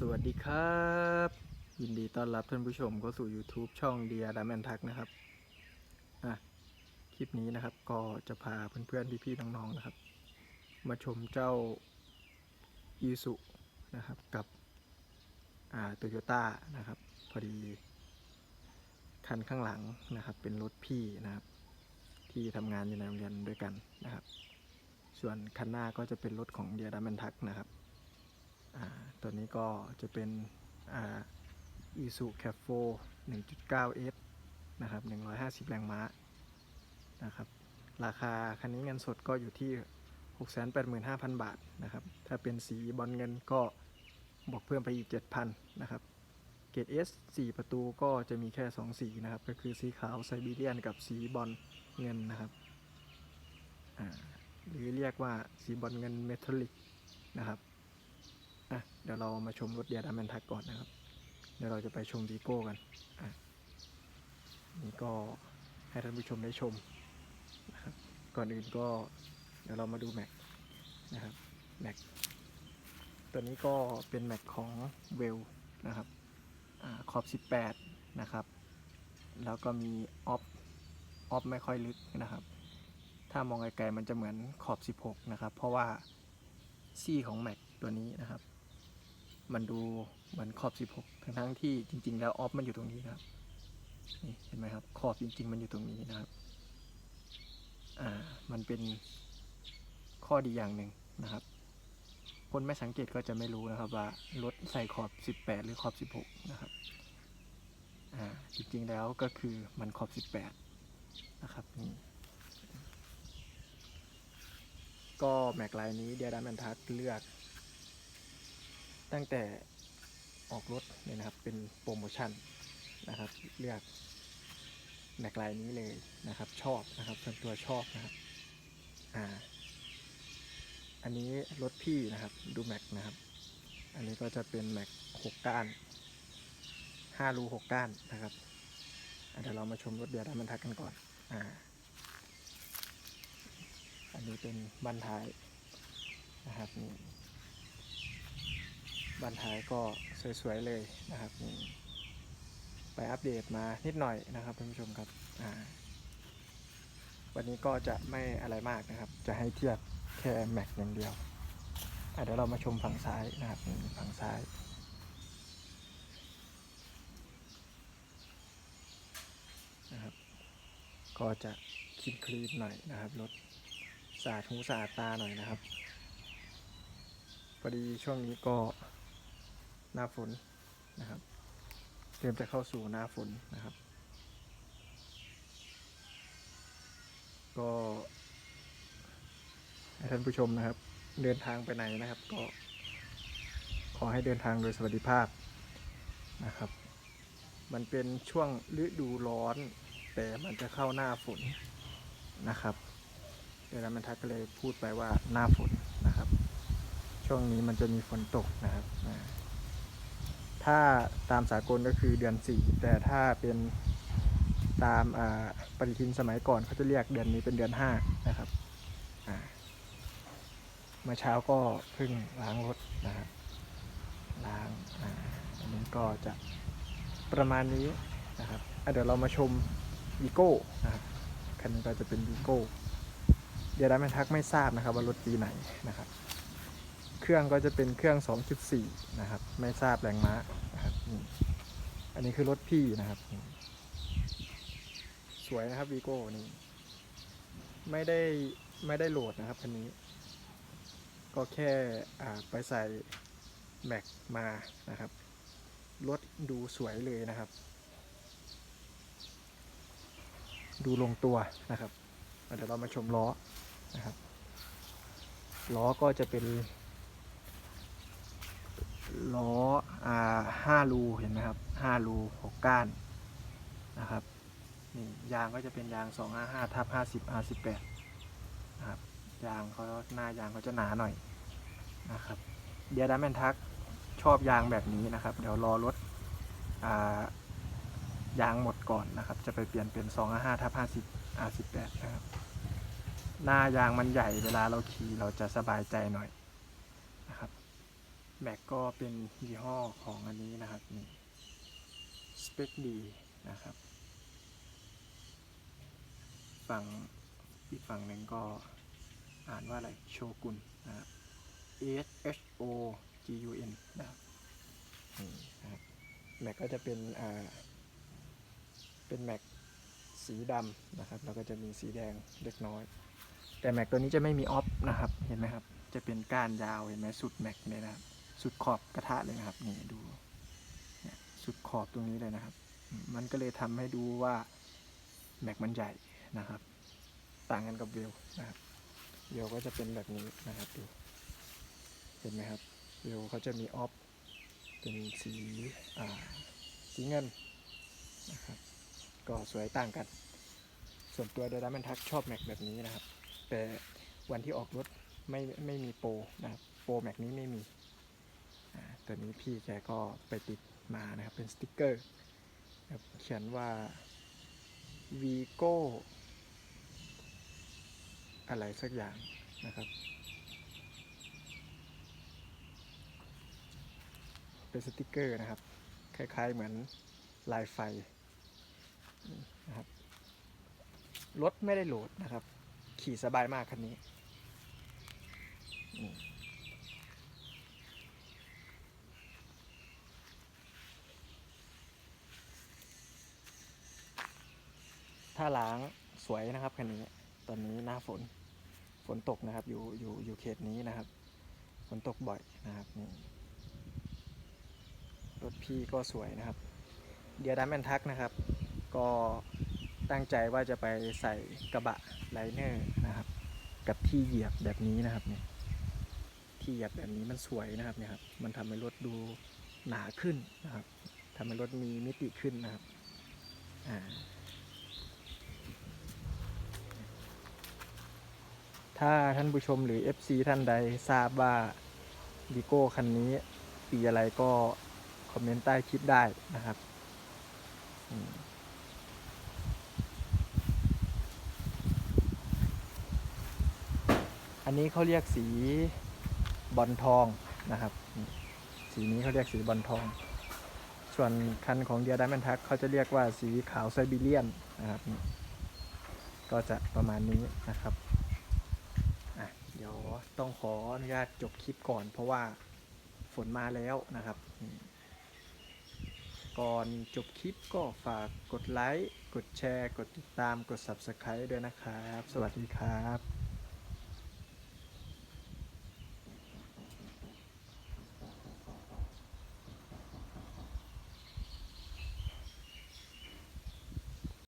สวัสดีครับ ยินดีต้อนรับท่านผู้ชมเข้าสู่ YouTube ช่องเดียดามแอนทักนะครับอะคลิปนี้นะครับก็จะพาเพื่อนๆพี่ๆน้องๆนะครับ มาชมเจ้าอีสุนะครับกับอ่าโตโยต้านะครับ พอดีคันข้างหลังนะครับ เป็นรถพี่นะครับ ที่ทำงานอยู่ในโรงเรียนด้วยกันนะครับ ส่วนคันหน้าก็จะเป็นรถของเดียดามแอนทักนะครับ ตัวนี้ก็จะเป็นอ่า i s u c a f o 1.9 S นะครับ 150 แรงม้านะครับ ราคาคันนี้เงินสดก็อยู่ที่ 685,000 บาทนะครับ ถ้าเป็นสีบอลเงินก็บอกเพิ่มไปอีก 7,000 นะครับ เกรด S 4 ประตูก็จะมีแค่ 2 สีนะครับ ก็คือสีขาวไซบีเรียนกับสีบอลเงินนะครับ หรือเรียกว่าสีบอลเงินเมทัลลิกนะครับ อะเดี๋ยวเรามาชมรถเดียร์ดามันทักก่อนนะครับ เดี๋ยวเราจะไปชมวีโก้กันอะนี่ก็ให้ท่านผู้ชมได้ชมนะครับก่อนอื่นก็เดี๋ยวเรามาดูแม็กนะครับแม็กตัวนี้ก็เป็นแม็กของเวลนะครับอขอบ 18 นะครับ แล้วก็มีออฟออฟไม่ค่อยลึกนะครับ ถ้ามองไกลๆมันจะเหมือนขอบ 16 นะครับ เพราะว่าซี่ของแม็กตัวนี้นะครับ มันดูเหมือนขอบ 16 ทั้งทั้งที่จริง ๆ แล้วออฟมันอยู่ตรงนี้นะครับนี่เห็นไหมครับขอบจริง ๆ มันอยู่ตรงนี้นะครับอ่ามันเป็นข้อดีอย่างหนึ่งนะครับ คนไม่สังเกตก็จะไม่รู้นะครับว่ารถใส่ขอบ 18 หรือขอบ 16 นะครับอ่าจริงๆแล้วก็คือมันขอบ 18 นะครับนี่ก็แม็กไลน์นี้เดียดามันทักเลือก ตั้งแต่ออกรถเนี่ยนะครับเป็นโปรโมชั่นนะครับ เลือกแม็กไลน์นี้เลยนะครับ ชอบนะครับส่วนตัวชอบนะครับอ่าอันนี้รถพี่นะครับดูแม็กนะครับ อันนี้ก็จะเป็นแม็กหกก้านห้ารูหกก้านนะครับเดี๋ยวเรามาชมรถเดียร์ดามันทักกันก่อนอ่าอันนี้เป็นบันท้ายนะครับนี่ บันท้ายก็สวยๆเลยนะครับนี่ไปอัปเดตมานิดหน่อยนะครับท่านผู้ชมครับวันนี้ก็จะไม่อะไรมากนะครับ จะให้เทียบแค่แม็กอย่างเดียวเดี๋ยวเรามาชมฝั่งซ้ายนะครับฝั่งซ้ายนะครับก็จะคินคลีนหน่อยนะครับรถสะอาดหูสะอาดตาหน่อยนะครับพอดีช่วงนี้ก็ หน้าฝนนะครับ เตรียมจะเข้าสู่หน้าฝนนะครับ ก็ให้ท่านผู้ชมนะครับ เดินทางไปไหนนะครับ ก็ ขอให้เดินทางโดยสวัสดิภาพนะครับ มันเป็นช่วงฤดูร้อน แต่มันจะเข้าหน้าฝนนะครับเดี๋ยวเรามันทักก็เลยพูดไปว่าหน้าฝนนะครับ ช่วงนี้มันจะมีฝนตกนะครับ ถ้าตามสากลก็คือเดือน 4 แต่ถ้าเป็นตามาปฏิทินสมัยก่อนเขาจะเรียกเดือนนี้เป็นเดือน 5 นะครับอ่าเมื่อเช้าก็เพิ่งล้างรถนะครับล้างอันนี้ก็จะประมาณนี้นะครับเดี๋ยวเรามาชมวีโก้นะครับคันนี้ก็จะเป็นวีโก้เดี๋ยวได้ไม่ทักไม่ทราบนะครับว่ารถปีไหนนะครับ เครื่องก็จะเป็นเครื่อง 2.4 นะครับ ไม่ทราบแรงม้านะครับอันนี้คือรถพี่นะครับ สวยนะครับวีโก้นี่ไม่ได้ไม่ได้โหลดนะครับคันนี้ ก็แค่ไปใส่แม็กมานะครับรถดูสวยเลยนะครับ ดูลงตัวนะครับเดี๋ยวเรามาชมล้อนะครับล้อก็จะเป็น ล้ออ่าห้ารูเห็นไหมครับห้ารูหกก้านนะครับนี่ยางก็จะเป็นยาง2 5 5ทับ50 R18 นะครับยางเขาหน้ายางเขาจะหนาหน่อยนะครับเดียร์ดัมแมนทักชอบยางแบบนี้นะครับ เดี๋ยวรอรถอ่ายางหมดก่อนนะครับ จะไปเปลี่ยนเป็น2 5 5ทับ50 R18 นะครับหน้ายางมันใหญ่เวลาเราขี่เราจะสบายใจหน่อย แม็กก็เป็นยี่ห้อของอันนี้นะครับนี่สเปคดีนะครับ ฝั่งอีกฝั่งหนึ่งก็อ่านว่าอะไรโชกุนนะครับ S H O G U N นะครับนี่นะครับแม็กก็จะเป็นอ่าเป็นแม็กสีดำนะครับ แล้วก็จะมีสีแดงเล็กน้อย แต่แม็กตัวนี้จะไม่มีออฟนะครับ เห็นไหมครับ จะเป็นก้านยาว เห็นไหมสุดแม็กเลยนะครับ สุดขอบกระทะเลยนะครับ นี่ดูเนี่ยสุดขอบตรงนี้เลยนะครับ มันก็เลยทำให้ดูว่าแม็กมันใหญ่นะครับ ต่างกันกับเวลนะครับเวลก็จะเป็นแบบนี้นะครับดูเห็นไหมครับเวลเขาจะมีออฟเป็นสีอ่าสีเงินนะครับก็สวยต่างกัน ส่วนตัวเดลมันทักชอบแม็กแบบนี้นะครับ แต่วันที่ออกรถไม่ไม่มีโปรนะครับ โปรแม็กนี้ไม่มี ตัวนี้พี่แกก็ไปติดมานะครับเป็นสติกเกอร์เขียนว่า Vigo อะไรสักอย่างนะครับ เป็นสติกเกอร์นะครับ คล้ายๆเหมือนลายไฟนี่นะครับรถไม่ได้โหลดนะครับ ขี่สบายมากคันนี้ ถ้าล้างสวยนะครับคันนี้ ตอนนี้หน้าฝน ฝนตกนะครับ อยู่อยู่อยู่เขตนี้นะครับ ฝนตกบ่อยนะครับนี่รถพี่ก็สวยนะครับ เดียดัมแอนทักนะครับ ก็ตั้งใจว่าจะไปใส่กระบะไลเนอร์นะครับ กับที่เหยียบแบบนี้นะครับเนี่ยที่เหยียบแบบนี้มันสวยนะครับเนี่ยครับ มันทำให้รถดูหนาขึ้นนะครับทำให้รถมีมิติขึ้นนะครับ อ่า ถ้าท่านผู้ชมหรือ FC ท่านใดทราบว่าดีโก้คันนี้ปีอะไรก็คอมเมนต์ใต้คลิปได้นะครับ อันนี้เขาเรียกสีบอลทองนะครับ สีนี้เขาเรียกสีบอลทอง ส่วนคันของเดียด m ม n นทักเขาจะเรียกว่าสีขาวไซบีเรียนนะครับ ก็จะประมาณนี้นะครับ เดี๋ยวต้องขออนุญาตจบคลิปก่อน เพราะว่าฝนมาแล้วนะครับ ก่อนจบคลิปก็ฝากกดไลค์ กดแชร์ กดติดตาม กด Subscribe ด้วยนะครับ สวัสดีครับ